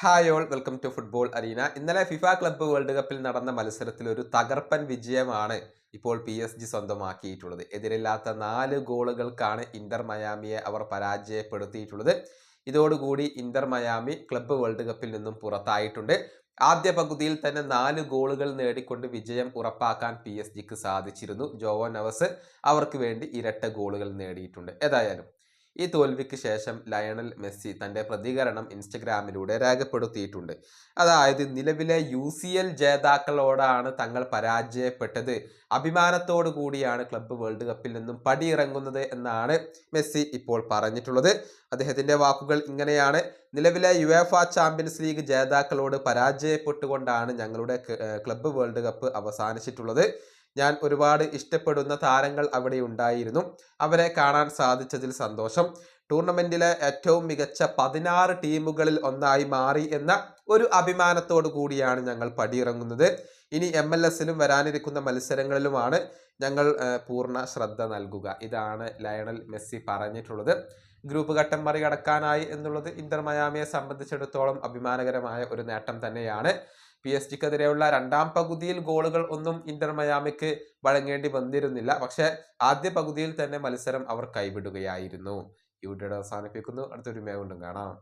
Hi all welcome to football arena ഇന്നലെ FIFA club world കപ്പിൽ നടന്ന മത്സരത്തിൽ ഒരു തകർപ്പൻ വിജയമാണ് ഇപ്പോൾ പി എസ് ജി സ്വന്തമാക്കിയിട്ടുള്ളത്. എതിരില്ലാത്ത നാല് ഗോളുകൾക്കാണ് ഇന്റർ മയാമിയെ അവർ പരാജയപ്പെടുത്തിയിട്ടുള്ളത്. ഇതോടുകൂടി ഇന്റർ മയാമി ക്ലബ്ബ് വേൾഡ് കപ്പിൽ നിന്നും പുറത്തായിട്ടുണ്ട്. ആദ്യ പകുതിയിൽ തന്നെ നാല് ഗോളുകൾ നേടിക്കൊണ്ട് വിജയം ഉറപ്പാക്കാൻ പി എസ് ജിക്ക് സാധിച്ചിരുന്നു. ജോവോ നവസ് അവർക്ക് വേണ്ടി ഇരട്ട ഗോളുകൾ നേടിയിട്ടുണ്ട്. ഏതായാലും ഈ തോൽവിക്ക് ശേഷം ലയണൽ മെസ്സി തന്റെ പ്രതികരണം ഇൻസ്റ്റഗ്രാമിലൂടെ രേഖപ്പെടുത്തിയിട്ടുണ്ട്. അതായത് നിലവിലെ യു സി എൽ ജേതാക്കളോടാണ് തങ്ങൾ പരാജയപ്പെട്ടത്. അഭിമാനത്തോടു കൂടിയാണ് ക്ലബ്ബ് വേൾഡ് കപ്പിൽ നിന്നും പടിയിറങ്ങുന്നത് എന്നാണ് മെസ്സി ഇപ്പോൾ പറഞ്ഞിട്ടുള്ളത്. അദ്ദേഹത്തിന്റെ വാക്കുകൾ ഇങ്ങനെയാണ്. നിലവിലെ യു എഫ ചാമ്പ്യൻസ് ലീഗ് ജേതാക്കളോട് പരാജയപ്പെട്ടുകൊണ്ടാണ് ഞങ്ങളുടെ ക്ലബ്ബ് വേൾഡ് കപ്പ് അവസാനിച്ചിട്ടുള്ളത്. ഞാൻ ഒരുപാട് ഇഷ്ടപ്പെടുന്ന താരങ്ങൾ അവിടെ ഉണ്ടായിരുന്നു. അവരെ കാണാൻ സാധിച്ചതിൽ സന്തോഷം. ടൂർണമെന്റിലെ ഏറ്റവും മികച്ച പതിനാറ് ടീമുകളിൽ ഒന്നായി മാറി എന്ന ഒരു അഭിമാനത്തോടു കൂടിയാണ് ഞങ്ങൾ പടിയിറങ്ങുന്നത്. ഇനി എം എൽ എസിലും വരാനിരിക്കുന്ന മത്സരങ്ങളിലുമാണ് ഞങ്ങൾ പൂർണ ശ്രദ്ധ നൽകുക. ഇതാണ് ലയണൽ മെസ്സി പറഞ്ഞിട്ടുള്ളത്. ഗ്രൂപ്പ് ഘട്ടം മറികടക്കാനായി എന്നുള്ളത് ഇന്റർ മയാമിയെ സംബന്ധിച്ചിടത്തോളം അഭിമാനകരമായ ഒരു നേട്ടം തന്നെയാണ്. പി എസ് ജിക്കെതിരെയുള്ള രണ്ടാം പകുതിയിൽ ഗോളുകൾ ഒന്നും ഇന്റർ മയാമിക്ക് വഴങ്ങേണ്ടി വന്നിരുന്നില്ല. പക്ഷെ ആദ്യ പകുതിയിൽ തന്നെ മത്സരം അവർ കൈവിടുകയായിരുന്നു. ഈ അവസാനിപ്പിക്കുന്നു. അടുത്തൊരു മേ കൊണ്ടും കാണാം.